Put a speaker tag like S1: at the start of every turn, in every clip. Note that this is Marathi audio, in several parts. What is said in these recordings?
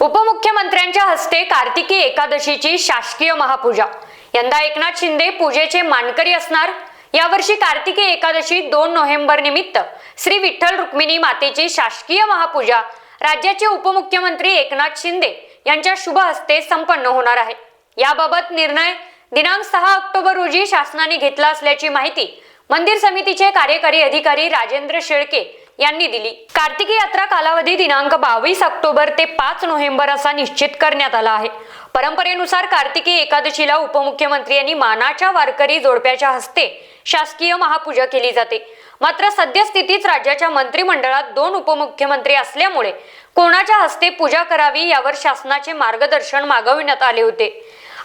S1: उपमुख्यमंत्र्यांच्या हस्ते कार्तिकी एकादशीची शासकीय महापूजा. यंदा एकनाथ शिंदे पूजेचे मानकरी असणार. यावर्षी कार्तिकी एकादशी दोन नोव्हेंबर निमित्त श्री विठ्ठल रुक्मिणी मातेची शासकीय महापूजा. राज्याचे उपमुख्यमंत्री एकनाथ शिंदे यांच्या शुभ हस्ते संपन्न होणार आहे. याबाबत निर्णय दिनांक सहा ऑक्टोबर रोजी शासनाने घेतला असल्याची माहिती मंदिर समितीचे कार्यकारी अधिकारी राजेंद्र शेळके यांनी दिली. कार्तिकी यात्रा कालावधी दिनांक बावीस ऑक्टोबर ते पाच नोव्हेंबर असा निश्चित करण्यात आला आहे. परंपरेनुसार कार्तिकी एकादशीला उपमुख्यमंत्री यांनी मानाच्या वारकरी जोडप्याच्या हस्ते शासकीय महापूजा केली जाते. मात्र सद्यस्थितीत राज्याच्या मंत्रिमंडळात दोन उपमुख्यमंत्री असल्यामुळे कोणाच्या हस्ते पूजा करावी यावर शासनाचे मार्गदर्शन मागविण्यात आले होते.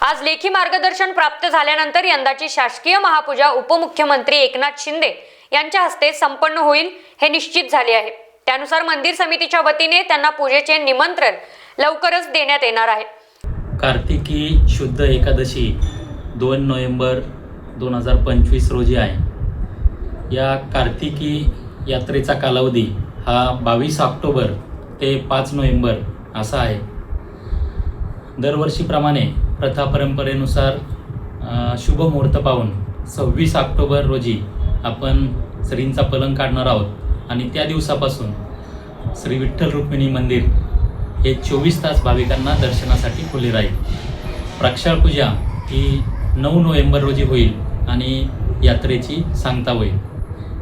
S1: आज लेखी मार्गदर्शन प्राप्त झाल्यानंतर यंदाची शासकीय महापूजा उपमुख्यमंत्री एकनाथ शिंदे यांच्या हस्ते संपन्न होईल हे निश्चित झाले आहे. त्यानुसार मंदिर समितीच्या वतीने त्यांना पूजेचे निमंत्रण लवकरच देण्यात येणार आहे.
S2: कार्तिकी शुद्ध एकादशी दोन नोव्हेंबर दोन हजार पंचवीस रोजी आहे. या कार्तिकी यात्रेचा कालावधी हा बावीस ऑक्टोबर ते पाच नोव्हेंबर असा आहे. दरवर्षीप्रमाणे प्रथा परंपरेनुसार शुभ मुहूर्त पाहून सव्वीस ऑक्टोबर रोजी आपण श्रींचा पलंग काढणार आहोत. आणि त्या दिवसापासून श्री विठ्ठल रुक्मिणी मंदिर हे चोवीस तास भाविकांना दर्शनासाठी खुले राहील. प्रक्षाळ पूजा ही नऊ नोव्हेंबर रोजी होईल आणि यात्रेची सांगता होईल.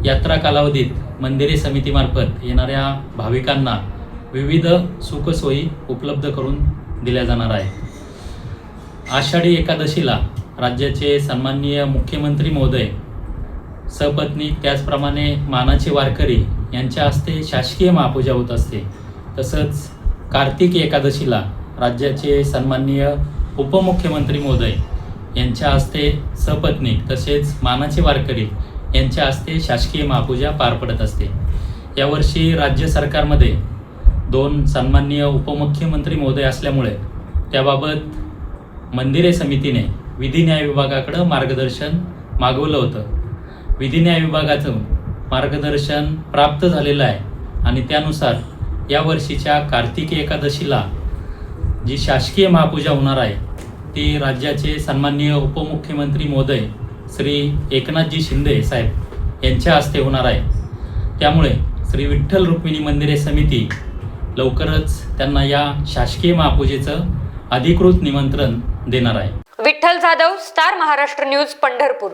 S2: यात्रा कालावधीत मंदिरे समितीमार्फत येणाऱ्या भाविकांना विविध सुखसोयी उपलब्ध करून दिल्या जाणार आहे आषाढी एकादशीला राज्याचे सन्माननीय मुख्यमंत्री महोदय सपत्नी त्याचप्रमाणे मानाचे वारकरी यांच्या हस्ते शासकीय महापूजा होत असते. तसंच कार्तिक एकादशीला राज्याचे सन्माननीय उपमुख्यमंत्री महोदय यांच्या हस्ते सपत्नी तसेच मानाचे वारकरी यांच्या हस्ते शासकीय महापूजा पार पडत असते. यावर्षी राज्य सरकारमध्ये दोन सन्माननीय उपमुख्यमंत्री महोदय असल्यामुळे त्याबाबत मंदिरे समितीने विधी न्याय विभागाकडं मार्गदर्शन मागवलं होतं. विधी न्याय विभागाचं मार्गदर्शन प्राप्त झालेलं आहे. आणि त्यानुसार या वर्षीच्या कार्तिकी एकादशीला जी शासकीय महापूजा होणार आहे ती राज्याचे सन्माननीय उपमुख्यमंत्री महोदय श्री एकनाथजी शिंदे साहेब यांच्या हस्ते होणार आहे. त्यामुळे श्री विठ्ठल रुक्मिणी मंदिरे समिती लवकरच त्यांना या शासकीय महापूजेचं अधिकृत निमंत्रण देणार आहे.
S1: Vitthal Jadhav star Maharashtra news Pandharpur.